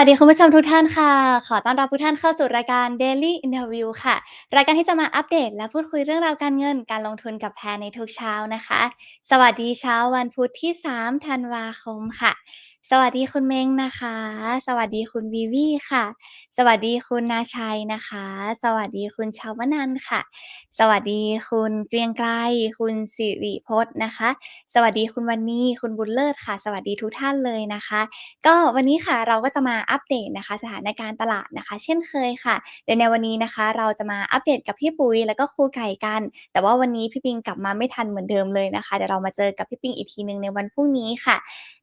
สวัสดีคุณผู้ชมทุกท่านค่ะ ขอต้อนรับทุกท่านเข้าสู่รายการ Daily Interview ค่ะ รายการที่จะมาอัปเดต และพูดคุยเรื่องราวการเงิน การลงทุนกับแพรในทุกเช้านะคะ สวัสดีเช้าวันพุธที่ 3 ธันวาคมค่ะ สวัสดีคุณเม้งนะคะ สวัสดีคุณวีวีค่ะ สวัสดีคุณนาชัยนะคะ สวัสดีคุณชาวนันค่ะ สวัสดีคุณเกรียงไกรคุณสิริพจน์นะคะ สวัสดีคุณวันนี้คุณบุญเลิศค่ะ สวัสดีทุกท่านเลยนะคะ ก็วันนี้ค่ะเราก็จะมาอัปเดตนะคะ สถานการณ์ตลาดนะคะ เช่นเคยค่ะโดยในวันนี้นะคะ เราจะมาอัปเดตกับพี่ปุ๋ยแล้วก็ครูไก่กัน แต่ว่าวันนี้พี่ปิงกลับมาไม่ทันเหมือนเดิมเลยนะคะเดี๋ยวเรามาเจอกับพี่ปิงอีกทีหนึ่งในวันพรุ่งนี้ค่ะ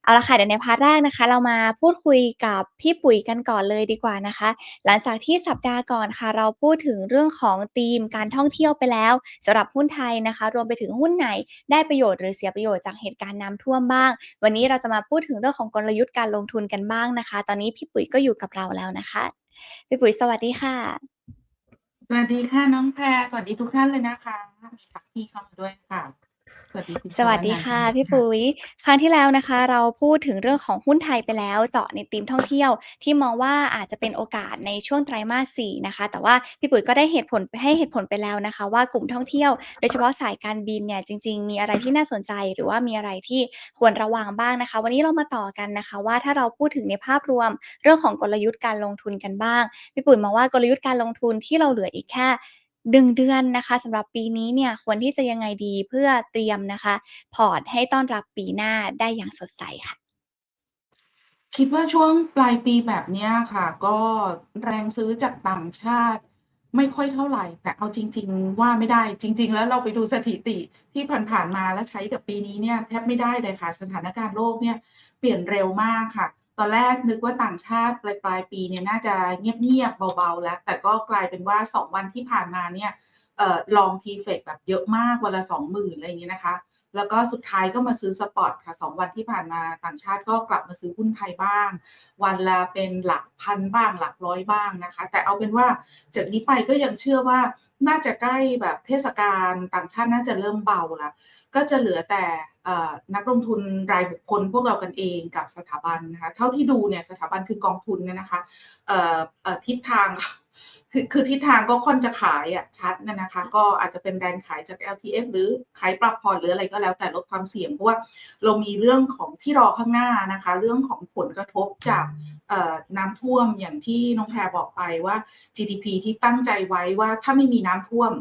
เอาละค่ะเดี๋ยวในพาร์ทแรกนะคะ เรามาพูดคุยกับพี่ปุ๋ยกันก่อนเลยดีกว่านะคะ หลังจากที่สัปดาห์ก่อนค่ะ เราพูดถึงเรื่องของธีมการท่องเที่ยวไปแล้วสำหรับหุ้นไทยนะคะ รวมไปถึงหุ้นไหนได้ประโยชน์หรือเสียประโยชน์จากเหตุการณ์น้ำท่วมบ้าง วันนี้เราจะมาพูดถึงเรื่องของกลยุทธ์การลงทุนกันบ้างนะคะ ตอนนี้พี่ปุ๋ยก็อยู่กับเราแล้วนะคะพี่ปุ๋ยสวัสดีค่ะ สวัสดีค่ะน้องแพรสวัสดีทุกท่านเลยนะคะมีตักพี่เข้ามาด้วยค่ะ สวัสดีคุณสวัสดีชวนันท์ค่ะ พี่ปุ๋ย ครั้งที่แล้วนะคะ เราพูดถึงเรื่องของหุ้นไทยไปแล้วเจาะในธีมท่องเที่ยว ที่มองว่าอาจจะเป็นโอกาสในช่วงไตรมาส4นะคะ แต่ว่าพี่ปุ๋ยก็ได้เหตุผลให้เหตุผลไปแล้วนะคะ ว่ากลุ่มท่องเที่ยว โดยเฉพาะสายการบินเนี่ยจริง ๆ มีอะไรที่น่าสนใจ หรือว่ามีอะไรที่ควรระวังบ้างนะคะ วันนี้เรามาต่อกันนะคะ ว่าถ้าเราพูดถึงในภาพรวม เรื่องของกลยุทธ์การลงทุนกันบ้างพี่ปุ๋ยมองว่ากลยุทธ์การลงทุนที่เราเหลืออีกแค่ 1เดือนนะคะสำหรับปีนี้เนี่ยควรที่จะยังไงดีเพื่อเตรียมนะคะ พอร์ตให้ต้อนรับปีหน้าได้อย่างสดใสค่ะ คิดว่าช่วงปลายปีแบบนี้ค่ะ ก็แรงซื้อจากต่างชาติไม่ค่อยเท่าไหร่ แต่เอาจริง ๆ ว่าไม่ได้ จริง ๆ แล้วเราไปดูสถิติที่ผ่านๆมาแล้วใช้กับปีนี้เนี่ยแทบไม่ได้เลยค่ะ สถานการณ์โลกเนี่ยเปลี่ยนเร็วมากค่ะ ตอนแรกนึกว่าต่างชาติปลายปลายปีเนี่ยน่าจะเงียบๆเบาๆแล้ว แต่ก็กลายเป็นว่า 2 วันที่ผ่านมาเนี่ยออลองทีเฟกแบบเยอะมากวันละ20,000อะไรอย่างเงี้ยนะคะ แล้วก็สุดท้ายก็มาซื้อสปอตค่ะ2วันที่ผ่านมาต่างชาติก็กลับมาซื้อหุ้นไทยบ้าง วันละเป็นหลักพันบ้างหลักร้อยบ้างนะคะ แต่เอาเป็นว่าจากนี้ไปก็ยังเชื่อว่าน่าจะใกล้แบบเทศกาลต่างชาติน่าจะเริ่มเบาแล้วก็จะเหลือแต่ นักลงทุนรายบุคคลพวกเรากันเองกับสถาบันนะคะเท่าที่ดูเนี่ยสถาบันคือกองทุนเนี่ยนะคะทิศทางคือคือทิศทางก็ค่อนจะขายอะชัดน่ะนะคะ ก็อาจจะเป็นแรงขายจาก LTF หรือขายปรับพอร์ตหรืออะไรก็แล้วแต่ลดความเสี่ยงเพราะว่าเรามีเรื่องของที่รอข้างหน้านะคะ เรื่องของผลกระทบจากน้ำท่วมอย่างที่น้องแพรบอกไปว่า GDP ที่ตั้งใจไว้ว่าถ้าไม่มีน้ำท่วม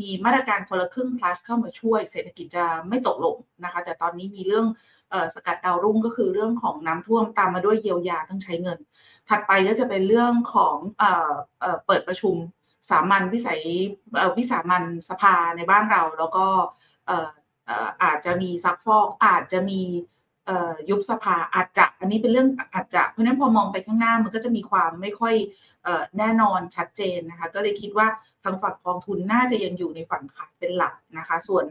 มีมาตรการคนละครึ่ง plus เข้ามาช่วย เศรษฐกิจจะไม่ตกลงนะคะ แต่ตอนนี้มีเรื่องสกัดดาวรุ่งก็คือเรื่องของน้ำท่วมตามมาด้วยเยียวยาต้องใช้เงิน ถัดไปก็จะเป็นเรื่องของเออเออเปิดประชุมสามัญวิสัยวิสามัญสภาในบ้านเรา แล้วก็อาจจะมีซักฟอกอาจจะมี ยุบสภาอาจจะอันนี้เป็นเรื่องอาจจะเพราะฉะนั้นพอมองไปข้างหน้ามันก็จะมีความไม่ค่อยอแน่นอนชัดเจนนะคะก็เลยคิดว่าทางฝั่งกองทุนน่าจะยังอยู่ในฝั่งขายเป็นหลักนะคะส่วน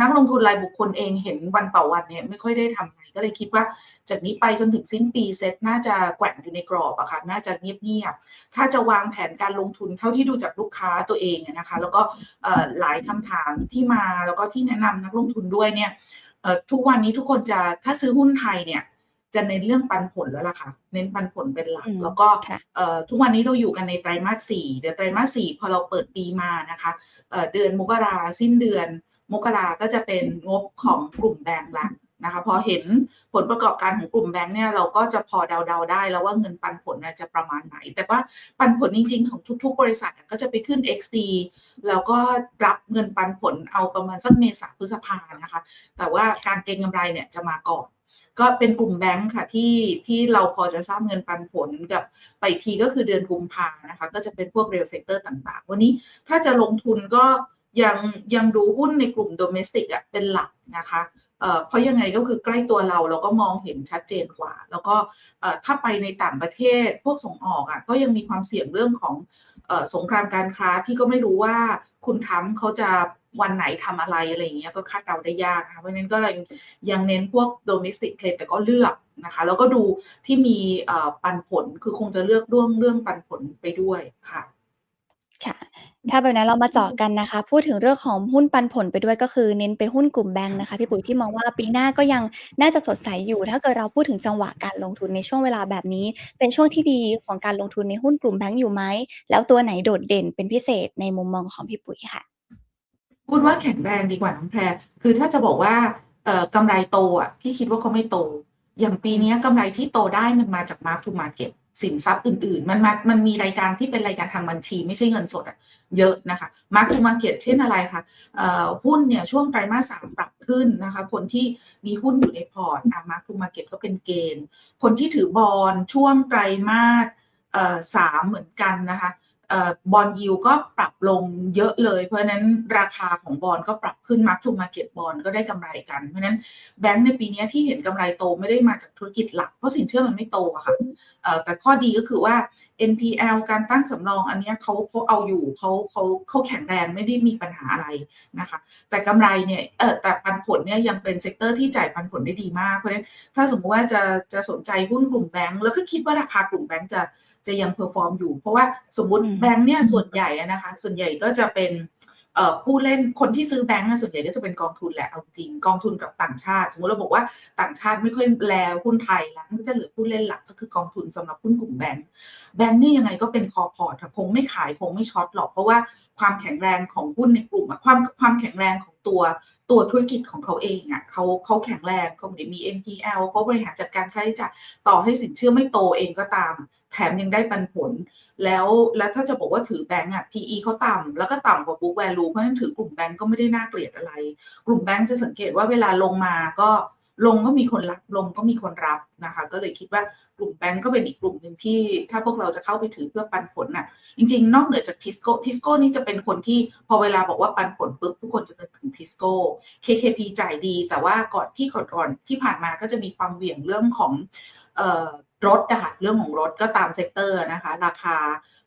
นักลงทุนรายบุคคลเองเห็นวันต่อวันเนี่ยไม่ค่อยได้ทำอะไรก็เลยคิดว่า จากนี้ไปจนถึงสิ้นปีเซ็ตน่าจะแกว่งอยู่ในกรอบอะค่ะน่าจะเงียบๆถ้าจะวางแผนการลงทุนเท่าที่ดูจากลูกค้าตัวเองนะคะแล้วก็หลายคำถามที่มาแล้วก็ที่แนะนำนักลงทุนด้วยเนี่ย ทุกวันนี้ทุกคนจะถ้าซื้อหุ้นไทยเนี่ยจะเน้นเรื่องปันผลแล้วล่ะค่ะ เน้นปันผลเป็นหลักอืมแล้วก็ค่ะเอ่อทุกวันนี้เราอยู่กันในไตรมาส4เดี๋ยวไตรมาส4พอเราเปิดปีมานะคะเอ่อเดือนมกราสิ้นเดือน มกราก็จะเป็นงบของกลุ่มแบงก์ละ นะคะพอเห็นผลประกอบการของกลุ่มแบงก์เนี่ยเราก็จะพอเดาๆได้แล้วว่าเงินปันผลนะจะประมาณไหน แต่ว่าปันผลจริง ๆ ของทุก ๆ บริษัทก็จะไปขึ้น XD แล้วก็รับเงินปันผลเอาประมาณสักเมษาพฤษภานะคะ แต่ว่าการเก็งกำไรเนี่ยจะมาก่อน ก็เป็นกลุ่มแบงก์ค่ะที่ที่เราพอจะทราบเงินปันผลกับไปทีก็คือเดือนกุมภานะคะ ก็จะเป็นพวกเรลเซกเตอร์ต่างๆ วันนี้ถ้าจะลงทุนก็ยังยังดูหุ้นในกลุ่มโดเมสติกอะเป็นหลักนะคะ เพราะยังไงก็คือใกล้ตัวเราเราก็มองเห็นชัดเจนกว่า แล้วก็ถ้าไปในต่างประเทศพวกส่งออกอะก็ยังมีความเสี่ยงเรื่องของอสงครามการค้าที่ก็ไม่รู้ว่าคุณทรัมเขาจะวันไหนทำอะไรอะไรอย่างเงี้ยก็คาดเดาได้ยากนะคะเพราะฉะนั้นก็เลยยังเน้นพวกโดเมสติกเพลแต่ก็เลือกนะคะแล้วก็ดูที่มีปันผลคือคงจะเลือกเรื่องเรื่องปันผลไปด้วยค่ะค่ะ ถ้าแบบนั้นเรามาเจาะกันนะคะ พูดถึงเรื่องของหุ้นปันผลไปด้วยก็คือเน้นไปหุ้นกลุ่มแบงก์นะคะพี่ปุ๋ยพี่มองว่าปีหน้าก็ยังน่าจะสดใสอยู่ ถ้าเกิดเราพูดถึงจังหวะการลงทุนในช่วงเวลาแบบนี้ เป็นช่วงที่ดีของการลงทุนในหุ้นกลุ่มแบงก์อยู่ไหม?แล้วตัวไหนโดดเด่นเป็นพิเศษในมุมมองของพี่ปุ๋ยค่ะ?พูดว่าแข็งแรงดีกว่าน้องแพรคือถ้าจะบอกว่าเอ่อกำไรโตอะพี่คิดว่าเขาไม่โต อย่างปีนี้กำไรที่โตได้มันมาจาก Mark to Market สินทรัพย์อื่น ๆ มันมามันมีรายการที่เป็นรายการทางบัญชี ไม่ใช่เงินสดอะเยอะนะคะมาร์กทูมาเก็ตเช่นอะไรคะอ่อหุ้นเนี่ยช่วงไตรมาสสามปรับขึ้นนะคะคนที่มีหุ้นอยู่ในพอร์ตอ่าร์กทูมาเก็ตก็เป็นเกณฑ์ คนที่ถือบอลช่วงไตรมาสสามเหมือนกันนะคะ เอ่อ Bond Yield ก็ปรับลงเยอะเลย เพราะนั้นราคาของบอนด์ก็ปรับขึ้น Mark to Market บอนด์ก็ได้กำไรกัน เพราะนั้นแบงก์ในปีนี้ที่เห็นกำไรโตไม่ได้มาจากธุรกิจหลัก เพราะสินเชื่อมันไม่โตอะค่ะแต่ข้อดีก็คือว่า NPL การตั้งสำรองอันนี้เขาเขาเอาอยู่เขาเขาเขาแข็งแรงไม่ได้มีปัญหาอะไรนะคะ แต่กำไรเนี่ยเออแต่ปันผลเนี่ยยังเป็นเซกเตอร์ที่จ่ายปันผลได้ดีมาก เพราะฉะนั้นถ้าสมมติว่าจะจะสนใจหุ้นกลุ่มแบงก์แล้วก็คิดว่าราคากลุ่มแบงก์จะ จะยัง perform อยู่ เพราะว่าสมมุติอืมแบงก์เนี่ยส่วนใหญ่อะนะคะ ส่วนใหญ่ก็จะเป็นเอ่อผู้เล่นคนที่ซื้อแบงก์อะส่วนใหญ่ก็จะเป็นกองทุนแหละเอาจริงกองทุนกับต่างชาติ สมมุติเราบอกว่าต่างชาติไม่ค่อยแลหุ้นไทยแล้วมันก็จะเหลือผู้เล่นหลักก็คือกองทุนสำหรับหุ้นกลุ่มแบงก์แบงก์นี่ยังไงก็เป็น Core Port ค่ะคงไม่ขายคงไม่ช็อตหรอกเพราะว่า ความแข็งแรงของหุ้นในกลุ่มอะความความแข็งแรงของตัวตัวธุรกิจของเขาเองอะเขาเขาแข็งแรงเขาไม่ได้มี NPL เขาบริหารจัดการค่าใช้จ่ายต่อให้สินเชื่อไม่โตเองก็ตาม แถมยังได้ปันผล แล้วแล้วถ้าจะบอกว่าถือแบงก์อะ PE เขาต่ำแล้วก็ต่ำกว่า Book Value เพราะฉะนั้นถือกลุ่มแบงก์ก็ไม่ได้น่าเกลียดอะไร กลุ่มแบงก์จะสังเกตว่าเวลาลงมาก็ ลงก็มีคนรับลงก็มีคนรับนะคะ ก็เลยคิดว่ากลุ่มแบงก์ก็เป็นอีกกลุ่มหนึ่งที่ ถ้าพวกเราจะเข้าไปถือเพื่อปันผลน่ะ จริง ๆ นอกเหนือจากทิสโก้ทิสโก้นี่จะเป็นคนที่พอเวลาบอกว่าปันผลปุ๊บทุกคนจะนึกถึงทิสโก้ KKP จ่ายดี แต่ว่าก่อนที่ก่อนๆที่ผ่านมาก็จะมีความเหวี่ยงเรื่องของ รถอะคะเรื่องของรถก็ตามเซกเตอร์นะคะ ราคา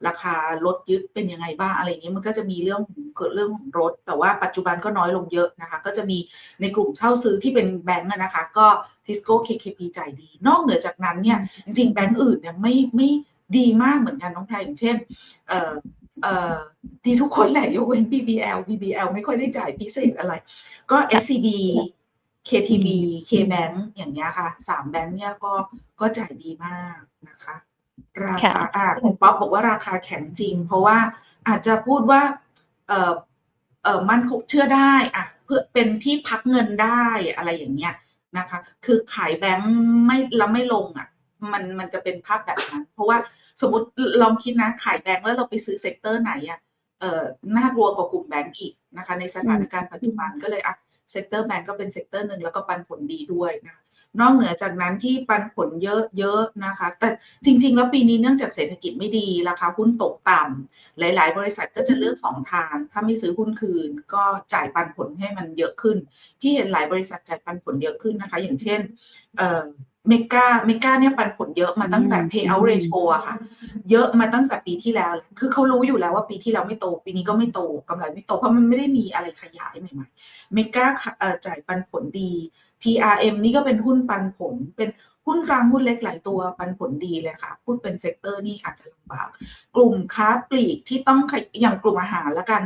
ราคารถยึดเป็นยังไงบ้างอะไรอย่างงี้มันก็จะมีเรื่องของเกิดเรื่องของรถ แต่ว่าปัจจุบันก็น้อยลงเยอะนะคะ ก็จะมีในกลุ่มเช่าซื้อที่เป็นแบงก์นะคะ ก็ Tisco KKP จ่ายดี นอกเหนือจากนั้นเนี่ยจริงๆแบงก์อื่นเนี่ยไม่ไม่ดีมากเหมือนกันน้องแพรอย่างเช่นเอ่อเอ่อดีทุกคนแหละยกเว้น BBL BBL ไม่ค่อยได้จ่ายพิเศษอะไร ก็ SCB KTB ม KBank อย่างเงี้ยค่ะ3แบงก์เนี่ยก็ก็จ่ายดีมากนะคะ ราค่ะคาอ่าคุณป๊อปบอกว่าราคาแข็งจริง เพราะว่าอาจจะพูดว่าเอ่อเอ่อมั่นคงเชื่อได้อะเพื่อเป็นที่พักเงินได้อะไรอย่างเงี้ยนะคะ คือขายแบงก์ไม่แล้วไม่ลงอะมันมันจะเป็นภาพแบบนั้น เพราะว่าสมมุติลลองคิดนะขายแบงก์แล้วเราไปซื้อเซกเตอร์ไหนอะเอ่อน่ากลัวกว่ากลุ่มแบงก์อีกนะคะ ในสอืถามนการณ์ปัจจุบันก็เลยอะ เซกเตอร์แบงก์ก็เป็นเซกเตอร์หนึ่งแล้วก็ปันผลดีด้วยนะนอกเหนือจากนั้นที่ปันผลเยอะๆนะคะ แต่จริง ๆ แล้วปีนี้เนื่องจากเศรษฐกิจไม่ดีราคาหุ้นตกต่ำหลาย ๆ บริษัทก็จะเลือก2ทาง ถ้าไม่ซื้อหุ้นคืน ก็จ่ายปันผลให้มันเยอะขึ้น พี่เห็นหลายบริษัทจ่ายปันผลเยอะขึ้นนะคะ อย่างเช่นเอ่อ Mega Mega เนี่ยปันผลเยอะมาตั้งแต่อืม Payout Ratio อะค่ะ เยอะมาตั้งแต่ปีที่แล้ว คือเขารู้อยู่แล้วว่าปีที่แล้วไม่โต ปีนี้ก็ไม่โตกำไรไม่โต เพราะมันไม่ได้มีอะไรขยายใหม่ๆ Mega ขเอ่อจ่ายปันผลดี PRM นี่ก็เป็นหุ้นปันผล เป็นหุ้นกลางหุ้นเล็กหลายตัวปันผลดีเลยค่ะ พูดเป็นเซกเตอร์นี่อาจจะลำบาก กลุ่มค้าปลีกที่ต้องขอย่างกลุ่มอาหารแล้วกัน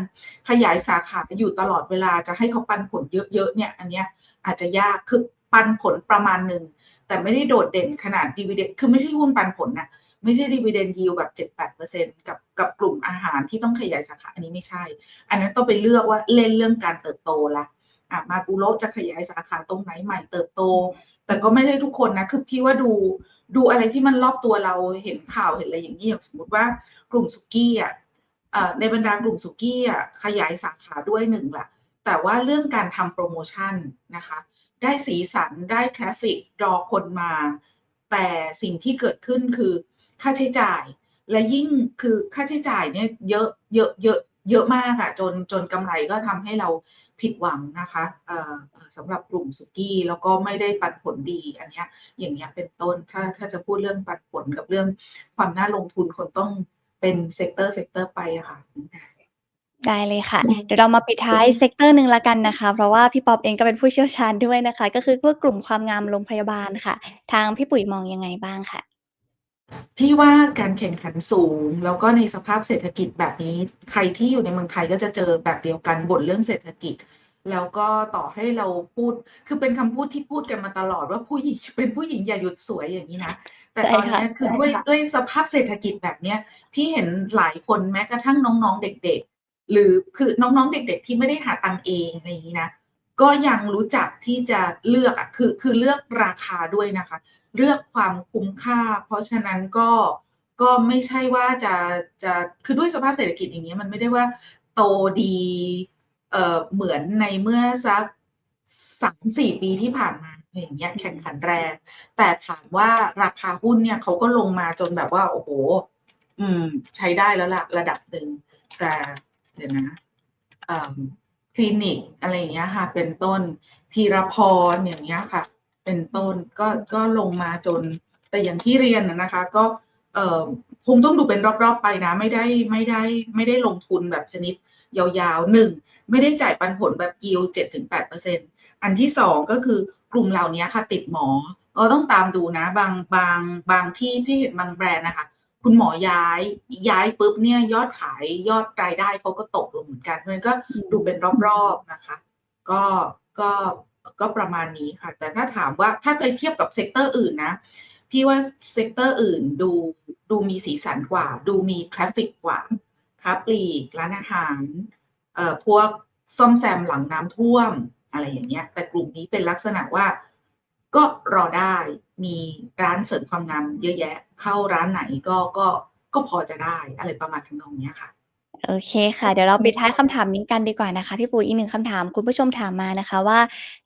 ขยายสาขาอยู่ตลอดเวลาจะให้เขาปันผลเยอะๆเนี่ย อันเนี้ยอาจจะยาก คือปันผลประมาณหนึ่ง แต่ไม่ได้โดดเด่นขนาด Dividend คือไม่ใช่หุ้นปันผลนะไม่ใช่ Dividend Yield แบบ 7-8%กับกับกลุ่มอาหารที่ต้องขยายสาขา อันนี้ไม่ใช่ อันนั้นต้องไปเลือกว่าเล่นเรื่องการเติบโตล้วอะ Marulo จะขยายสาขาตรงไหนใหม่เติบโต แต่ก็ไม่ได้ทุกคนนะ คือพี่ว่าดูดูอะไรที่มันรอบตัวเราเห็นข่าวเห็นอะไรอย่างงี้อย่างสมมติว่ากลุ่มสุกี้อะเอ่อในบรรดากลุ่มสุกี้อะขยายสาขาด้วย1ล่งละแต่ว่าเรื่องการทำโพรโมชั่นนะคะ ได้สีสันได้ทราฟฟิก draw คนมา แต่สิ่งที่เกิดขึ้นคือค่าใช้จ่าย และยิ่งคือค่าใช้จ่ายเนี่ยเยอะเยอะเยอะเยอะมากอะจนจนกำไรก็ทำให้เราผิดหวังนะคะสำหรับกลุ่มสุกี้แล้วก็ไม่ได้ปันผลดีอันนี้อย่างเงี้ยเป็นต้นถ้าถ้าจะพูดเรื่องปันผลกับเรื่องความน่าลงทุนคงต้องเป็นเซกเตอร์เซกเตอร์ไปอะค่ะ ได้เลยค่ะ เดี๋ยวเรามาปิดท้ายเซกเตอร์หนึ่งแล้วกันนะคะ เพราะว่าพี่ป๊อปเองก็เป็นผู้เชี่ยวชาญด้วยนะคะ ก็คือพวกกลุ่มความงามโรงพยาบาลค่ะ ทางพี่ปุ๋ยมองยังไงบ้างคะ?พี่ว่าการแข่งขันสูง แล้วก็ในสภาพเศรษฐกิจแบบนี้ ใครที่อยู่ในเมืองไทยก็จะเจอแบบเดียวกันบ่นเรื่องเศรษฐกิจ แล้วก็ต่อให้เราพูด คือเป็นคำพูดที่พูดกันมาตลอดว่าผู้หญิงเป็นผู้หญิงอย่าหยุดสวยอย่างนี้นะแต่ใช่ตอนค่ะเนี้ยคือด้วยด้วยสภาพเศรษฐกิจแบบเนี้ย พี่เห็นหลายคนแม้กระทั่งน้องๆเด็กๆ หรือคือน้องๆเด็ก ๆ ที่ไม่ได้หาตังค์เองอะไรอย่างนี้นะก็ยังรู้จักที่จะเลือกอะคือคือเลือกราคาด้วยนะคะ เลือกความคุ้มค่า เพราะฉะนั้นก็ก็ไม่ใช่ว่าจะจะคือด้วยสภาพเศรษฐกิจอย่างเงี้ยมันไม่ได้ว่าโตดีเอ่อเหมือนในเมื่อสักสามสี่ปีที่ผ่านมาอย่างเงี้ยแข่งขันแรง แต่ถามว่าราคาหุ้นเนี่ยเขาก็ลงมาจนแบบว่า โอ้โห อืม ใช้ได้แล้วล่ะระดับหนึ่งแต่ เดี๋ยวนะคลินิกอะไรอย่างเงี้ยค่ะ เป็นต้นธีรพรอย่างเงี้ยค่ะ เป็นต้นก็ก็ลงมาจน แต่อย่างที่เรียนนะนะคะ ก็เอ่อคงต้องดูเป็นรอบๆไปนะ ไม่ได้ไม่ได้ไม่ได้ลงทุนแบบชนิดยาวๆหนึ่งไม่ได้จ่ายปันผลแบบยิวเจ็ดถึงแปดเปอร์เซ็นอันที่สองก็คือกลุ่มเหล่านี้ค่ะติดหมอเราต้องตามดูนะ บางบางบางที่พี่เห็นบางแบรนด์นะคะ คุณหมอย้ายย้ายปุ๊บเนี่ยยอดขายยอดรายได้เขาก็ตกลงเหมือนกันเพราะฉะนั้นก็ดูเป็นรอบๆนะคะ ก็ก็ก็ประมาณนี้ค่ะ แต่ถ้าถามว่าถ้าไปเทียบกับเซกเตอร์อื่นนะ พี่ว่าเซกเตอร์อื่นดูดูมีสีสันกว่า ดูมีทราฟฟิกกว่าค้าปลีกร้านอาหารเอ่อพวกซ่อมแซมหลังน้ำท่วมอะไรอย่างเงี้ย แต่กลุ่มนี้เป็นลักษณะว่า ก็รอได้มีร้านเสริมความงามเยอะแยะ เข้าร้านไหนก็ก็ก็พอจะได้อะไรประมาณทำนองเนี้ยค่ะ โอเคค่ะ เดี๋ยวเราปิดท้ายคำถามนี้กันดีกว่านะคะ พี่ปุ๋ยอีกหนึ่งคำถามคุณผู้ชมถามมานะคะว่า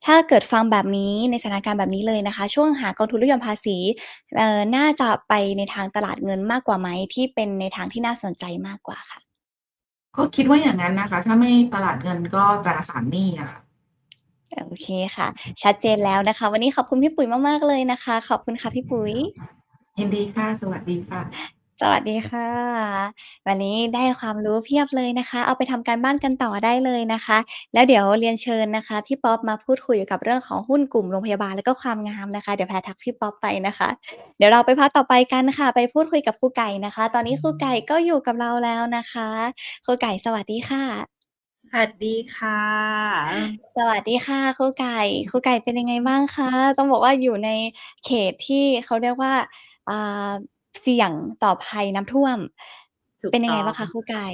ถ้าเกิดฟังแบบนี้ในสถานการณ์แบบนี้เลยนะคะ ช่วงหากองทุนลดหย่อนภาษีเอ่อน่าจะไปในทางตลาดเงินมากกว่าไหมที่เป็นในทางที่น่าสนใจมากกว่าค่ะ ก็คิดว่าอย่างนั้นนะคะ ถ้าไม่ตลาดเงินก็ตราสารหนี้อะค่ะ โอเคค่ะ ชัดเจนแล้วนะคะ วันนี้ขอบคุณพี่ปุ๋ยมาก ๆ เลยนะคะ ขอบคุณค่ะพี่ปุ๋ย ยินดีค่ะ สวัสดีค่ะ สวัสดีค่ะ วันนี้ได้ความรู้เพียบเลยนะคะ เอาไปทำการบ้านกันต่อได้เลยนะคะ แล้วเดี๋ยวเรียนเชิญนะคะ พี่ป๊อปมาพูดคุยเกี่ยวกับเรื่องของหุ้นกลุ่มโรงพยาบาลแล้วก็ความงามนะคะ เดี๋ยวแพรทักพี่ป๊อปไปนะคะ เดี๋ยวเราไปพาร์ตต่อไปกันค่ะ ไปพูดคุยกับครูไก่นะคะ ตอนนี้ครูไก่ก็อยู่กับเราแล้วนะคะ ครูไก่สวัสดีค่ะ สวัสดีค่ะ สวัสดีค่ะครูไก่ ครูไก่เป็นยังไงบ้างคะ ต้องบอกว่าอยู่ในเขตที่เขาเรียกว่า อ่า เสี่ยงต่อภัยน้ำท่วม ถูกเป็นยังต้ไงองบ้างคะครูไก่?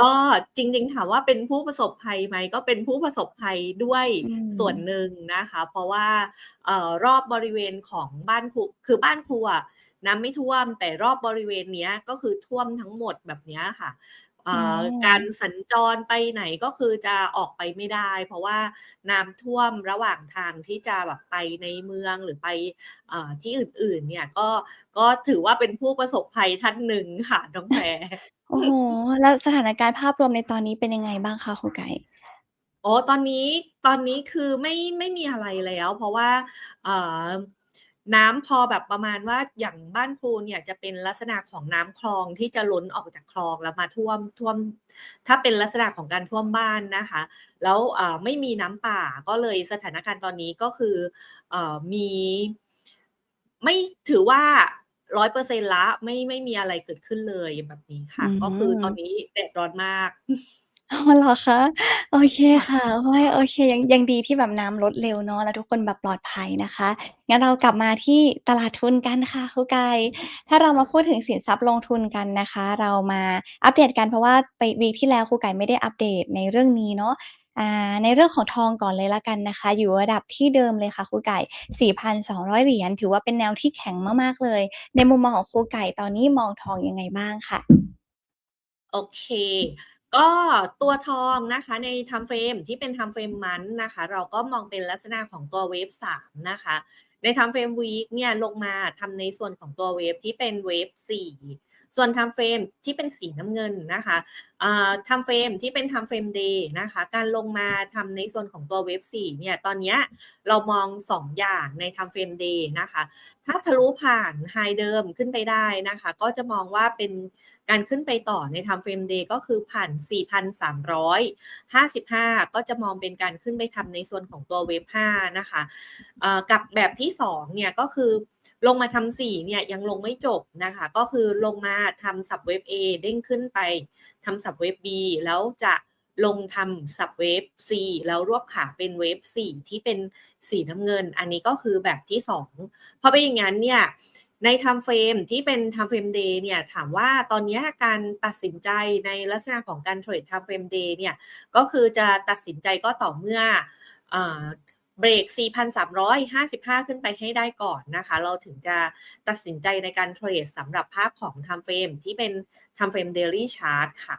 ก็จริง ๆ ถามว่าเป็นผู้ประสบภัยไหม ก็เป็นผู้ประสบภัยด้วยอืส่วนม หนึ่งนะคะ เพราะว่า เอ่อ รอบบริเวณของบ้านครู คือบ้านครูอะน้ำไม่ท่วม แต่รอบบริเวณเนี้ย ก็คือท่วมทั้งหมด แบบเนี้ยค่ะเอ่อ๋อ การอสัญจรไปไหนก็คือจะออกไปไม่ได้ เพราะว่าน้ำท่วมระหว่างทางที่จะแบบไปในเมืองหรือไปเอ่อที่อื่นๆ เนี่ยก็ก็ถือว่าเป็นผู้ประสบภัยท่านหนึ่งค่ะน้องแพรโอ้โฮแล้วสถานการณ์ภาพรวมในตอนนี้เป็นยังไงบ้างคะครูไก่?อ๋อตอนนี้ตอนนี้คือไม่ไม่มีอะไรแล้ว เพราะว่าเอ่อ น้ำพอแบบประมาณว่าอย่างบ้านครูเนี่ยจะเป็นลักษณะของน้ำคลองที่จะล้นออกจากคลองแล้วมาท่วมท่วม ถ้าเป็นลักษณะของการท่วมบ้านนะคะ แล้วอ่าไม่มีน้ำป่าก็เลยสถานการณ์ตอนนี้ก็คือเอ่อมีไม่ถือว่า100%แล้วไม่ไม่มีอะไรเกิดขึ้นเลยแบบนี้อืค่ะ ก็คือตอนมนี้แดดร้อนมาก อ๋อ เหรอคะ?โอเคค่ะค่ะ โอ๊ย โอเค ยัง ยังดีที่แบบน้ำลดเร็วเนาะ แล้วทุกคนแบบปลอดภัยนะคะ งั้นเรากลับมาที่ตลาดทุนกันค่ะ ครูไก่ ถ้าเรามาพูดถึงสินทรัพย์ลงทุนกันนะคะ เรามาอัปเดตกัน เพราะว่าไป วีกที่แล้วครูไก่ไม่ได้อัปเดตในเรื่องนี้เนาะ อ่า ในเรื่องของทองก่อนเลยแล้วกันนะคะ อยู่ระดับที่เดิมเลยค่ะครูไก่ 4,200 เหรียญ ถือว่าเป็นแนวที่แข็งมาก ๆ เลย ในมุมมองของครูไก่ ตอนนี้มองทองยังไงบ้างค่ะ?โอเค ก็ตัวทองนะคะในทำเฟรมที่เป็นทำเฟรมมันนะคะ เราก็มองเป็นลักษณะของตัวเวฟ3นะคะ ในทำเฟรมวีคเนี่ยลงมาทำในส่วนของตัวเวฟที่เป็นเวฟ4 ส่วน Time Frame ที่เป็นสีน้ำเงินนะคะอ่า Time Frame ที่เป็น Time Frame Day นะคะ การลงมาทำในส่วนของตัว Wave 4เนี่ย ตอนเนี้ยเรามอง 2 อย่างใน Time Frame Day นะคะ ถ้าทะลุผ่าน High เดิมขึ้นไปได้นะคะ ก็จะมองว่าเป็นการขึ้นไปต่อใน Time Frame Day ก็คือผ่าน 4,355 ก็จะมองเป็นการขึ้นไปทำในส่วนของตัว Wave 5นะคะกับแบบที่ 2 เนี่ยก็คือ ลงมาทำ4เนี่ยยังลงไม่จบนะคะ ก็คือลงมาทำสับเวฟ A เด้งขึ้นไปทำสับเวฟ B แล้วจะลงทำสับเวฟ C แล้วรวบขาเป็นเวฟ 4 ที่เป็นสีน้ำเงิน อันนี้ก็คือแบบที่2เพราะเป็นอย่างนั้นเนี่ยในทำเฟรมที่เป็นทำเฟรมเดย์เนี่ยถามว่าตอนนี้การตัดสินใจในลักษณะของการเทรดทำเฟรมเดย์เนี่ยก็คือจะตัดสินใจก็ต่อเมื่ออ เบรก 4,355 ขึ้นไปให้ได้ก่อนนะคะ เราถึงจะตัดสินใจในการเทรดสำหรับภาพของ time frame ที่เป็น time frame daily chart ค่ะ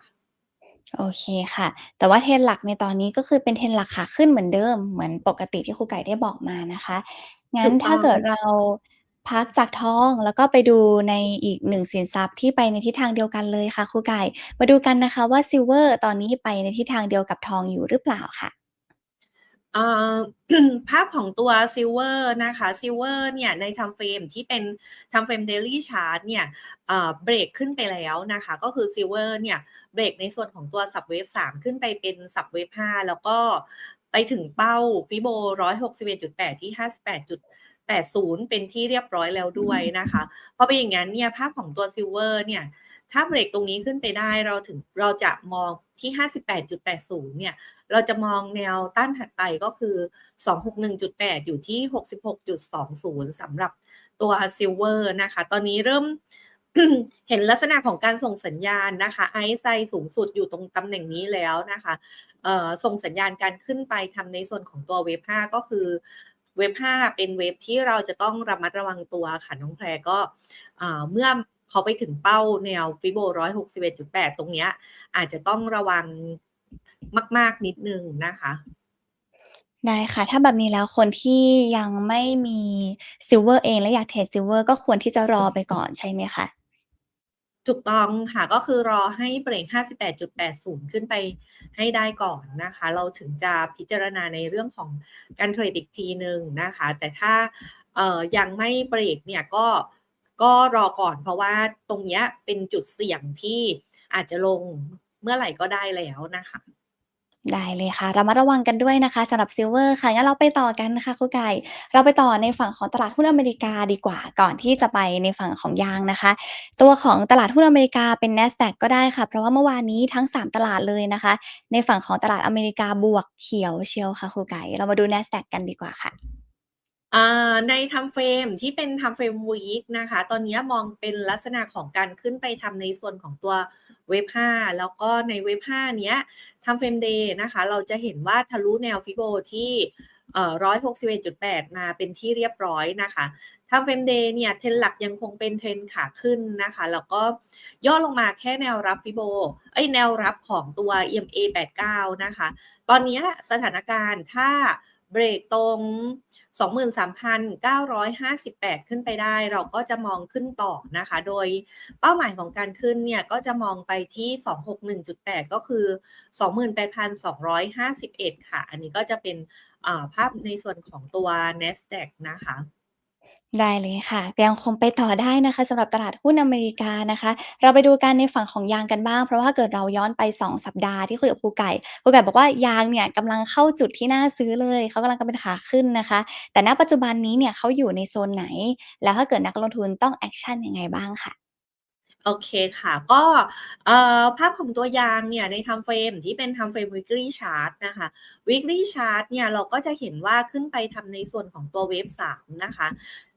โอเคค่ะ แต่ว่าเทรนหลักในตอนนี้ก็คือเป็นเทรนหลักขาขึ้นเหมือนเดิม เหมือนปกติที่ครูไก่ได้บอกมานะคะ งั้ถูนกถ้าต้องเกิดเราพักจากทองแล้วก็ไปดูในอีก1สินทรัพย์ที่ไปในทิศทางเดียวกันเลยค่ะครูไก่ มาดูกันนะคะว่าซิลเวอร์ตอนนี้ไปในทิศทางเดียวกับทองอยู่หรือเปล่าค่ะ? ภาพของตัวซิลเวอร์นะคะซิลเวอร์เนี่ยใน time frame ที่เป็น time frame daily chart เนี่ยเบรกขึ้นไปแล้วนะคะ ก็คือซิลเวอร์เนี่ยเบรกในส่วนของตัว subwave 3ขึ้นไปเป็น subwave 5แล้วก็ไปถึงเป้า Fibo 161.8 ที่ 58.80 เป็นที่เรียบร้อยแล้วด้วยนะคะเพราะเป็นอย่างงั้นเนี่ยภาพของตัวซิลเวอร์เนี่ยถ้าเบรกตรงนี้ขึ้นไปได้เราถึงเราจะมอง ที่ 58.80 เนี่ย เราจะมองแนวต้านถัดไปก็คือ 261.8 อยู่ที่ 66.20 สำหรับตัวซิลเวอร์นะคะ ตอนนี้เริ่มเห็นลักษณะของการส่งสัญญาณนะคะ RSI สูงสุดอยู่ตรงตำแหน่งนี้แล้วนะคะส่งสัญญาณการขึ้นไปทำในส่วนของตัวเวฟ5ก็คือเวฟ5เป็นเวฟที่เราจะต้องระมัดระวังตัวค่ะน้องแพรก็เมื่อ เขาไปถึงเป้าแนว Fibo 161.8ตรงเนี้ย อาจจะต้องระวังมาก ๆ นิดหนึ่งนะคะได้ค่ะ ถ้าแบบนี้แล้วคนที่ยังไม่มีซิลเวอร์เองและอยากเทรดซิลเวอร์ก็ควรที่จะรอไปก่อนใช่ไหมคะ?ถูกต้องค่ะก็คือรอให้เบรก58.80 ขึ้นไปให้ได้ก่อนนะคะ เราถึงจะพิจารณาในเรื่องของการเทรดอีกทีหนึ่งนะคะ แต่ถ้าเอ่อยังไม่เบรกเนี่ยก็ ก็รอก่อนเพราะว่าตรงเนี้ยเป็นจุดเสี่ยงที่อาจจะลงเมื่อไหร่ก็ได้แล้วนะคะ ได้เลยค่ะระมัดระวังกันด้วยนะคะสำหรับซิลเวอร์ค่ะงั้นเราไปต่อกันนะคะครูไก่เราไปต่อในฝั่งของตลาดหุ้นอเมริกาดีกว่าก่อนที่จะไปในฝั่งของยางนะคะ ตัวของตลาดหุ้นอเมริกาเป็น NASDAQ ก็ได้ค่ะ เพราะว่าเมื่อวานนี้ทั้ง 3 ตลาดเลยนะคะ ในฝั่งของตลาดอเมริกาบวกเขียวเชียวค่ะครูไก่เรามาดู NASDAQ กันดีกว่าค่ะ ใน time frame ที่เป็น time frame week นะคะ ตอนนี้มองเป็นลักษณะของการขึ้นไปทำในส่วนของตัวเวฟ5แล้วก็ในเวฟ5เนี้ย time frame day นะคะ เราจะเห็นว่าทะลุแนว Fibo ที่เอ่อ161.8มาเป็นที่เรียบร้อยนะคะ time frame day เนี่ยเทรนหลักยังคงเป็นเทรนขาขึ้นนะคะ แล้วก็ย่อลงมาแค่แนวรับ Fibo เอ๊ยแนวรับของตัว EMA 89 นะคะ ตอนนี้สถานการณ์ถ้าเบรกตรง 23,958 ขึ้นไปได้ เราก็จะมองขึ้นต่อนะคะ โดยเป้าหมายของการขึ้นเนี่ยก็จะมองไปที่ 261.8 ก็คือ 28,251 ค่ะ อันนี้ก็จะเป็นภาพในส่วนของตัว NASDAQ นะคะ ได้เลยค่ะ ยังคงไปต่อได้นะคะสำหรับตลาดหุ้นอเมริกานะคะ เราไปดูกันในฝั่งของยางกันบ้าง เพราะว่าเกิดเราย้อนไป 2 สัปดาห์ที่คุยกับครูไก่ครูไก่บอกว่ายางเนี่ยกำลังเข้าจุดที่น่าซื้อเลยเขากำลังเป็นขาขึ้นนะคะ แต่ณปัจจุบันนี้เนี่ยเขาอยู่ในโซนไหน แล้วถ้าเกิดนักลงทุนต้องแอคชั่นยังไงบ้างค่ะ? โอเคค่ะ ก็ภาพของตัวยางเนี่ยใน time frame ที่เป็น time frame weekly chart นะคะ weekly chart เนี่ยเราก็จะเห็นว่าขึ้นไปทำในส่วนของตัวเวฟ3นะคะ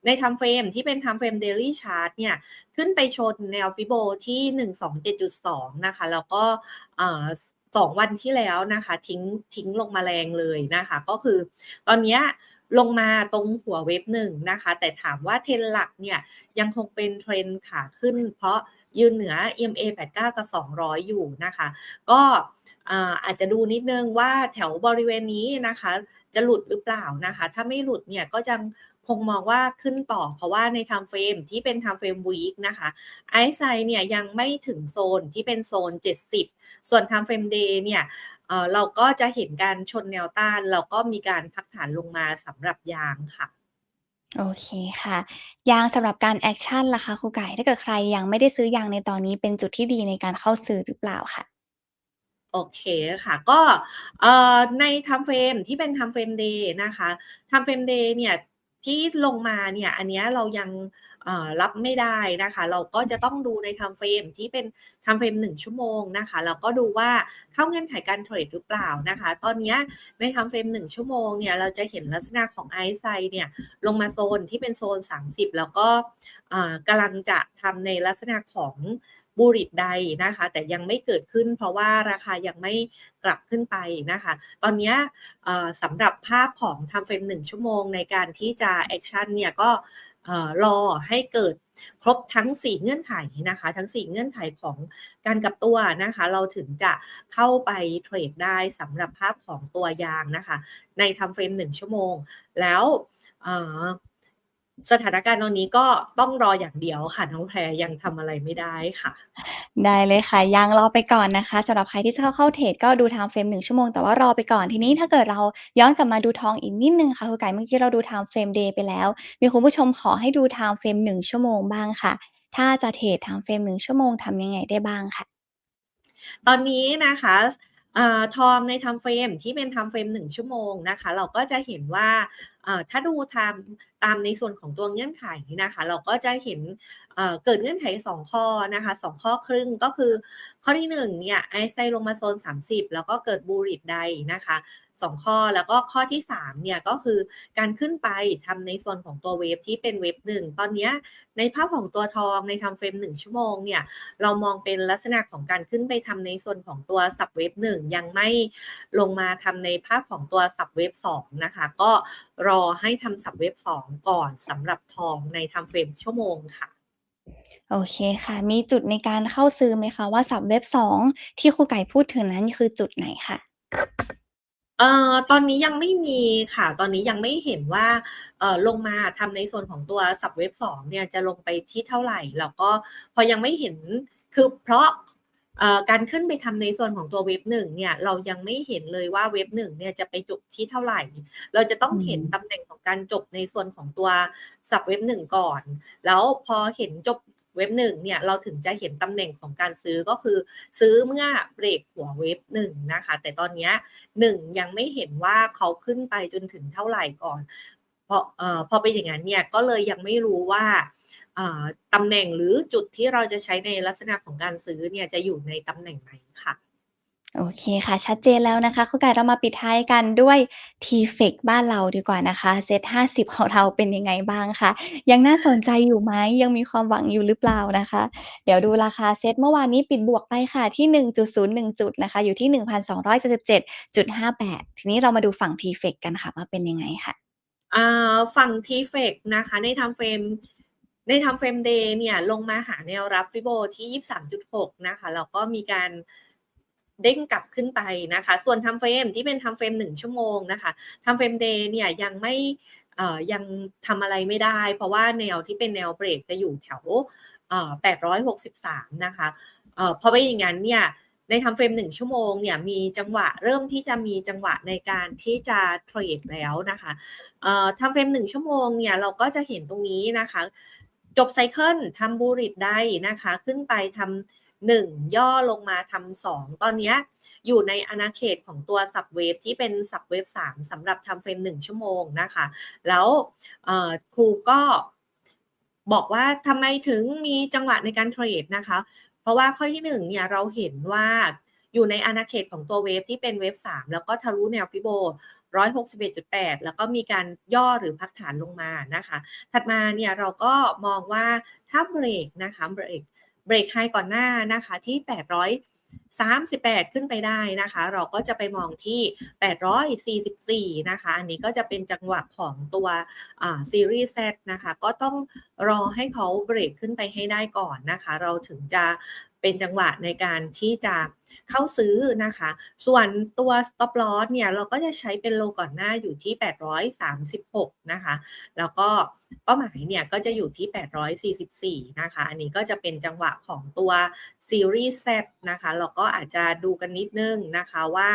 ใน time frame ที่เป็น time frame daily chart เนี่ยขึ้นไปชนแนว Fibo ที่ 127.2 นะคะ แล้วก็สอ่า2วันที่แล้วนะคะ ทิ้งทิ้งลงมาแรงเลยนะคะ ก็คือตอนเนี้ย ลงมาตรงหัวเว็บหนึ่งนะคะ แต่ถามว่าเทรนหลักเนี่ยยังคงเป็นเทรนขาขึ้น เพราะยืนเหนือ EMA 89 กับ 200 อยู่นะคะ ก็อาอาจจะดูนิดนึงว่าแถวบริเวณนี้นะคะ จะหลุดหรือเปล่านะคะ ถ้าไม่หลุดเนี่ยก็ยัง คงมองว่าขึ้นต่อ เพราะว่าใน time frame ที่เป็น time frame week นะคะ RSI เนี่ยยังไม่ถึงโซนที่เป็นโซน 70 ส่วน time frame day เนี่ยเอ่อเราก็จะเห็นการชนแนวต้าน แล้วก็มีการพักฐานลงมาสำหรับยางค่ะโอเคค่ะ ยางสำหรับการแอกชันล่ะคะครูไก่ถ้าเกิดใครยังไม่ได้ซื้อยางในตอนนี้เป็นจุดที่ดีในการเข้าซื้อหรือเปล่าคะ?โอเคค่ะก็เอ่อใน time frame ที่เป็น time frame day นะคะ time frame day เนี่ย ที่ลงมาเนี่ยอันนี้เรายังรับไม่ได้นะคะ เราก็จะต้องดูใน time frame ที่เป็น time frame 1ชั่วโมงนะคะแล้วก็ดูว่าเข้าเงื่อนไขการเทรดหรือเปล่านะคะ ตอนนี้ใน time frame 1ชั่วโมงเนี่ยเราจะเห็นลักษณะของ RSI เนี่ยลงมาโซนที่เป็นโซน 30 แล้วก็กำลังจะทำในลักษณะของ bullish ใดนะคะ แต่ยังไม่เกิดขึ้น เพราะว่าราคายังไม่กลับขึ้นไปนะคะ ตอนนี้สำหรับภาพของ time frame 1ชั่วโมงในการที่จะแอกชันเนี่ยก็เอ่อรอให้เกิดครบทั้ง 4 เงื่อนไขนะคะ ทั้ง 4 เงื่อนไขของการกลับตัวนะคะ เราถึงจะเข้าไปเทรดได้สำหรับภาพของตัวยางนะคะ ใน time frame 1ชั่วโมง แล้ว สถานการณ์ตอนนี้ก็ต้องรออย่างเดียวค่ะน้องแพรยังทำอะไรไม่ได้ค่ะ ได้เลยค่ะ ยังรอไปก่อนนะคะสำหรับใครที่จะเข้าเข้าเทรดก็ดู time frame 1ชั่วโมงแต่ว่ารอไปก่อนทีนี้ถ้าเกิดเราย้อนกลับมาดูทองอีกนิดหนึ่งค่ะครูไก่เมื่อกี้เราดู time frame day ไปแล้ว มีคุณผู้ชมขอให้ดู time frame 1ชั่วโมงบ้างค่ะ ถ้าจะเทรด time frame 1ชั่วโมงทำยังไงได้บ้างค่ะ?ตอนนี้นะคะอ่าทองใน time frame ที่เป็น time frame 1ชั่วโมงนะคะ เราก็จะเห็นว่าอ่า ถ้าดูตามตามในส่วนของตัวเงื่อนไขนะคะ เราก็จะเห็นเกิดเงื่อนไข 2 ข้อนะคะ2ข้อครึ่งก็คือ ข้อที่1เนี่ย RSI ลงมาโซน 30 แล้วก็เกิด bullish ใดนะคะ2 ข้อแล้วก็ข้อที่3เนี่ยก็คือการขึ้นไปทำในส่วนของตัวเวฟที่เป็นเวฟ1ตอนนี้ในภาพของตัวทองใน time frame 1ชั่วโมงเนี่ยเรามองเป็นลักษณะของการขึ้นไปทำในส่วนของตัว sub wave 1ยังไม่ลงมาทำในภาพของตัว sub wave 2นะคะก็รอให้ทำ sub wave 2ก่อนสำหรับทองใน time frame ชั่วโมงค่ะ โอเคค่ะ มีจุดในการเข้าซื้อไหมคะว่า sub wave 2ที่ครูไก่พูดถึงนั้นคือจุดไหนคะ?เอ่อตอนนี้ยังไม่มีค่ะ ตอนนี้ยังไม่เห็นว่าเอ่อลงมาทำในส่วนของตัว sub wave 2เนี่ยจะลงไปที่เท่าไรแล้วก็พอยังไม่เห็นคือเพราะเอ่อ การขึ้นไปทำในส่วนของตัวเวฟ1เนี่ยเรายังไม่เห็นเลยว่าเวฟ1เนี่ยจะไปจบที่เท่าไรเราจะต้องอืเห็นมตำแหน่งของการจบในส่วนของตัว sub wave 1ก่อน แล้วพอเห็นจบเวฟ1เนี่ยเราถึงจะเห็นตำแหน่งของการซื้อก็คือ ซื้อเมื่อเบรกหัวเวฟ1นะคะ แต่ตอนเนี้ย1ยังไม่เห็นว่าเขาขึ้นไปจนถึงเท่าไรก่อนเพราะเอ่อพอเป็นอย่างงั้นเนี่ยก็เลยยังไม่รู้ว่าอ่า ตำแหน่งหรือจุดที่เราจะใช้ในลักษณะของการซื้อเนี่ยจะอยู่ในตำแหน่งไหนค่ะโอเคค่ะ ชัดเจนแล้วนะคะครูไก่เรามาปิดท้ายกันด้วย TFEX บ้านเราดีกว่านะคะเซ็ต50ของเราเป็นยังไงบ้างคะยังน่าสนใจอยู่ไหมยังมีความหวังอยู่หรือเปล่านะคะ?เดี๋ยวดูราคาเซ็ตเมื่อวานนี้ปิดบวกไปค่ะที่ 1.01 จุดนะคะ อยู่ที่ 1,277.58 ทีนี้เรามาดูฝั่ง TFEX กันค่ะว่าเป็นยังไงค่ะ?อ่าฝั่ง TFEX นะคะใน time frame ใน time frame day เนี่ยลงมาหาแนวรับ Fibo ที่ 23.6 นะคะแล้วก็มีการเด้งกลับขึ้นไปนะคะ ส่วน time frame ที่เป็น time frame 1ชั่วโมงนะคะ time frame day เนี่ยยังไม่อ่อยังทำอะไรไม่ได้ เพราะว่าแนวที่เป็นแนวเบรกจะอยู่แถวอ่อ863 นะคะเอ่อพอเป็นอย่างงั้นเนี่ยใน time frame 1ชั่วโมงเนี่ยมีจังหวะเริ่มที่จะมีจังหวะในการที่จะเทรดแล้วนะคะเอ่อ time frame 1ชั่วโมงเนี่ยเราก็จะเห็นตรงนี้นะคะ จบไซเกิลทำ bullish ได้นะคะ ขึ้นไปทำ1ย่อลงมาทำ2ตอนนี้อยู่ในอาณาเขตของตัว sub wave ที่เป็น sub wave 3สำหรับ time frame 1ชั่วโมงนะคะ แล้วครูก็บอกว่าทำไมถึงมีจังหวะในการเทรดนะคะ เพราะว่าข้อที่1เนี่ยเราเห็นว่าอยู่ในอาณาเขตของตัวเวฟที่เป็นเวฟ3 แล้วก็ทะลุแนว Fibo 161.8 แล้วก็มีการย่อหรือพักฐานลงมานะคะ ถัดมาเนี่ยเราก็มองว่าถ้าเบรกนะคะเบรกเบรกไฮก่อนหน้านะคะที่838 ขึ้นไปได้นะคะ เราก็จะไปมองที่ 844 นะคะ อันนี้ก็จะเป็นจังหวะของตัวซีรีส์ Z นะคะ ก็ต้องรอให้เขาเบรกขึ้นไปให้ได้ก่อนนะคะ เราถึงจะ เป็นจังหวะในการที่จะเข้าซื้อนะคะ ส่วนตัว stop loss เนี่ยเราก็จะใช้เป็นโลก่อนหน้าอยู่ที่ 836 นะคะ แล้วก็เป้าหมายเนี่ยก็จะอยู่ที่ 844 นะคะ อันนี้ก็จะเป็นจังหวะของตัวซีรีส์ Z นะคะ เราก็อาจจะดูกันนิดหนึ่งนะคะว่า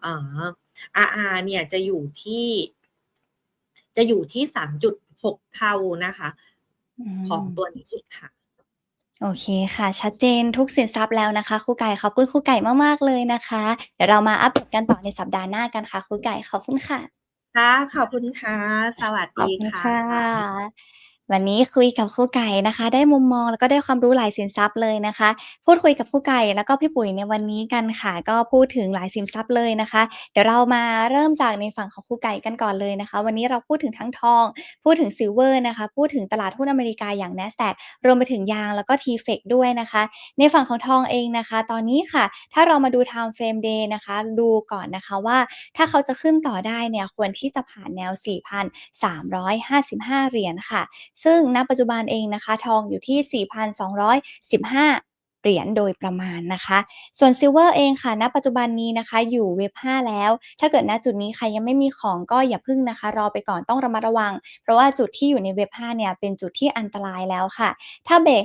เอ่อ RR เนี่ยจะอยู่ที่ จะอยู่ที่ 3.6 เท่านะคะอืของมตัวนี้ค่ะ โอเคค่ะ ชัดเจนทุกสินทรัพย์แล้วนะคะครูไก่ ขอบคุณครูไก่มากๆเลยนะคะ เดี๋ยวเรามาอัปเดตกันต่อในสัปดาห์หน้ากันค่ะครูไก่ ขอบคุณค่ะ ค่ะ ขอบคุณค่ะ สวัสขอบดีคุณค่ค่ะะ วันนี้คุยกับครูไก่นะคะ ได้มุมมองแล้วก็ได้ความรู้หลายสินทรัพย์เลยนะคะ พูดคุยกับครูไก่แล้วก็พี่ปุ๋ยในวันนี้กันค่ะ ก็พูดถึงหลายสินทรัพย์เลยนะคะ เดี๋ยวเรามาเริ่มจากในฝั่งของครูไก่กันก่อนเลยนะคะ วันนี้เราพูดถึงทั้งทอง พูดถึงซิลเวอร์นะคะ พูดถึงตลาดหุ้นอเมริกาอย่าง NASDAQ รวมไปถึงยางแล้วก็ TFEX ด้วยนะคะ ในฝั่งของทองเองนะคะ ตอนนี้ค่ะ ถ้าเรามาดู Time Frame Day นะคะ ดูก่อนนะคะว่า ถ้าเขาจะขึ้นต่อได้เนี่ยควรที่จะผ่านแนว 4,355 เหรียญค่ะซึ่งณปัจจุบันเองนะคะ ทองอยู่ที่ 4,215 เหรียญโดยประมาณนะคะ ส่วนซิลเวอร์เองค่ะ ณ ปัจจุบันนี้นะคะอยู่เวฟ5แล้ว ถ้าเกิดณจุดนี้ใครยังไม่มีของก็อย่าพึ่งนะคะ รอไปก่อนต้องระมัดระวัง เพราะว่าจุดที่อยู่ในเวฟ5เนี่ยเป็นจุดที่อันตรายแล้วค่ะ ถ้าเบรก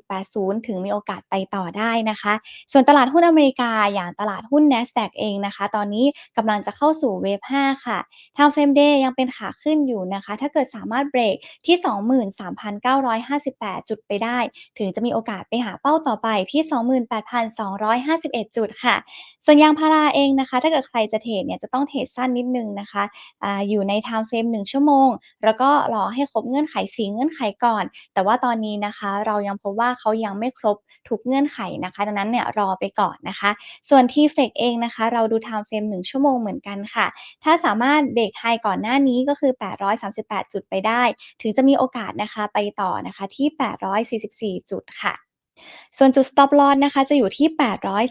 58.80 ถึงมีโอกาสไปต่อได้นะคะ ส่วนตลาดหุ้นอเมริกาอย่างตลาดหุ้น NASDAQ เองนะคะ ตอนนี้กำลังจะเข้าสู่เวฟ 5 ค่ะ Time Frame Day ยังเป็นขาขึ้นอยู่นะคะ ถ้าเกิดสามารถเบรกที่ 23,958 จุดไปได้ ถึงจะมีโอกาสไปหาเป้าต่อไปที่ 28,251 จุดค่ะ ส่วนยางพาราเองนะคะ ถ้าเกิดใครจะเทรดเนี่ยจะต้องเทรดสั้นนิดนึงนะคะออยู่ใน Time Frame 1ชั่วโมง แล้วก็รอให้ครบเงื่อนไข4เงื่อนไขก่อน แต่ว่าตอนนี้นะคะเรายังพบว่าเขายังไม่ครบทุกเงื่อนไขนะคะ ดังนั้นเนี่ยรอไปก่อนนะคะ ส่วน TFEX เองนะคะ เราดู Time Frame 1ชั่วโมงเหมือนกันค่ะ ถ้าสามารถเบรกไฮก่อนหน้านี้ก็คือ 838 จุดไปได้ ถึงจะมีโอกาสนะคะไปต่อนะคะที่ 844 จุดค่ะ ส่วนจุด Stop Loss นะคะ จะอยู่ที่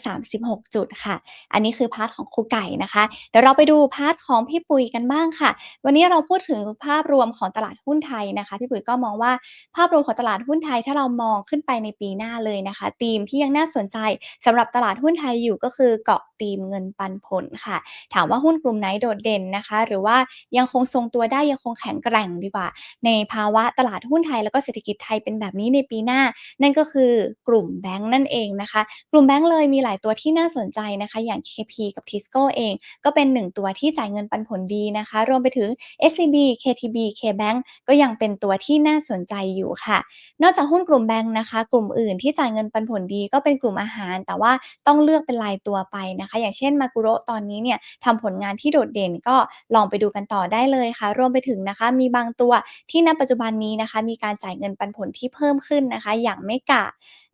836 จุดค่ะ อันนี้คือพาร์ตของครูไก่นะคะ เดี๋ยวเราไปดูพาร์ตของพี่ปุ๋ยกันบ้างค่ะ วันนี้เราพูดถึงภาพรวมของตลาดหุ้นไทยนะคะ พี่ปุ๋ยก็มองว่าภาพรวมของตลาดหุ้นไทย ถ้าเรามองขึ้นไปในปีหน้าเลยนะคะธีมที่ยังน่าสนใจสำหรับตลาดหุ้นไทยอยู่ก็คือเกาะธีมเงินปันผลค่ะ ถามว่าหุ้นกลุ่มไหนโดดเด่นนะคะ หรือว่ายังคงทรงตัวได้ยังคงแข็งแกร่งดีกว่า ในภาวะตลาดหุ้นไทยแล้วก็เศรษฐกิจไทยเป็นแบบนี้ในปีหน้า นั่นก็คือกลุ่มแบงก์นั่นเองนะคะ กลุ่มแบงก์เลยมีหลายตัวที่น่าสนใจนะคะ อย่าง KP กับ Tisco เอง ก็เป็น1ตัวที่จ่ายเงินปันผลดีนะคะ รวมไปถึง SCB KTB KBank ก็ยังเป็นตัวที่น่าสนใจอยู่ค่ะ นอกจากหุ้นกลุ่มแบงก์นะคะ กลุ่มอื่นที่จ่ายเงินปันผลดีก็เป็นกลุ่มอาหาร แต่ว่าต้องเลือกเป็นรายตัวไปนะคะอย่างเช่นมากุโรตอนนี้เนี่ยทำผลงานที่โดดเด่นก็ลองไปดูกันต่อได้เลยค่ะ รวมไปถึงนะคะ มีบางตัวที่ณปัจจุบันนี้นะคะ มีการจ่ายเงินปันผลที่เพิ่มขึ้นนะคะ อย่างเมกา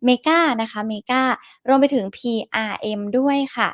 เมกานะคะเมการวมไปถึง PRM ด้วยค่ะ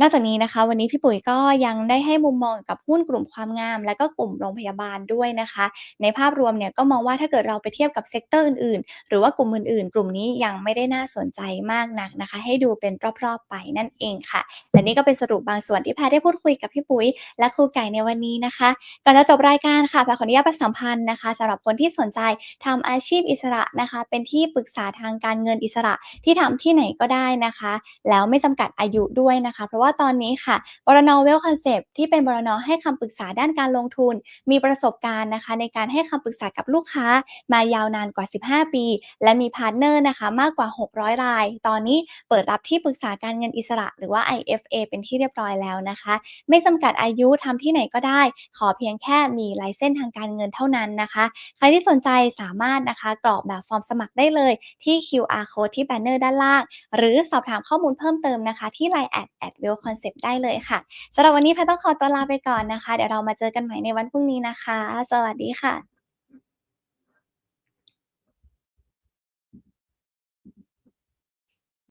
นอกจากนี้นะคะ วันนี้พี่ปุ๋ยก็ยังได้ให้มุมมองกับหุ้นกลุ่มความงาม และก็กลุ่มโรงพยาบาลด้วยนะคะ ในภาพรวมเนี่ยก็มองว่าถ้าเกิดเราไปเทียบกับเซกเตอร์อื่นๆ หรือว่ากลุ่มอื่นๆ กลุ่มนี้ยังไม่ได้น่าสนใจมากนักนะคะ ให้ดูเป็นรอบๆไปนั่นเองค่ะและนี่ก็เป็นสรุปบางส่วนที่แพรได้พูดคุยกับพี่ปุ๋ย และครูไก่ในวันนี้นะคะก่อนจะจบรายการค่ะแพรขออนุญาตประสัมพันธ์นะคะสำหรับคนที่สนใจทำอาชีพอิสระนะคะ เป็นที่ปรึกษาทางการเงินอิสระที่ทำที่ไหนก็ได้นะคะ แล้วไม่จำกัดอายุด้วยนะคะ เพราะว่าตอนนี้ค่ะบรน. Wealth Concept ที่เป็นบรน.ให้คำปรึกษาด้านการลงทุน มีประสบการณ์นะคะ ในการให้คำปรึกษากับลูกค้ามายาวนานกว่า 15 ปี และมีพาร์ตเนอร์นะคะมากกว่า 600 ราย ตอนนี้เปิดรับที่ปรึกษาการเงินอิสระ หรือว่า IFA เป็นที่เรียบร้อยแล้วนะคะ ไม่จำกัดอายุทำที่ไหนก็ได้ ขอเพียงแค่มีไลเซนส์ทางการเงินเท่านั้นนะคะ ใครที่สนใจสามารถนะคะกรอกแบบฟอร์มสมัครได้เลยที่ QR Code ที่แบนเนอร์ด้านล่าง หรือสอบถามข้อมูลเพิ่มเติมนะคะ ที่ LINE @wealthconcept ได้เลยค่ะสำหรับวันนี้แพทต้องขอตัวลาไปก่อนนะคะ เดี๋ยวเรามาเจอกันใหม่ในวันพรุ่งนี้นะคะ สวัสดีค่ะ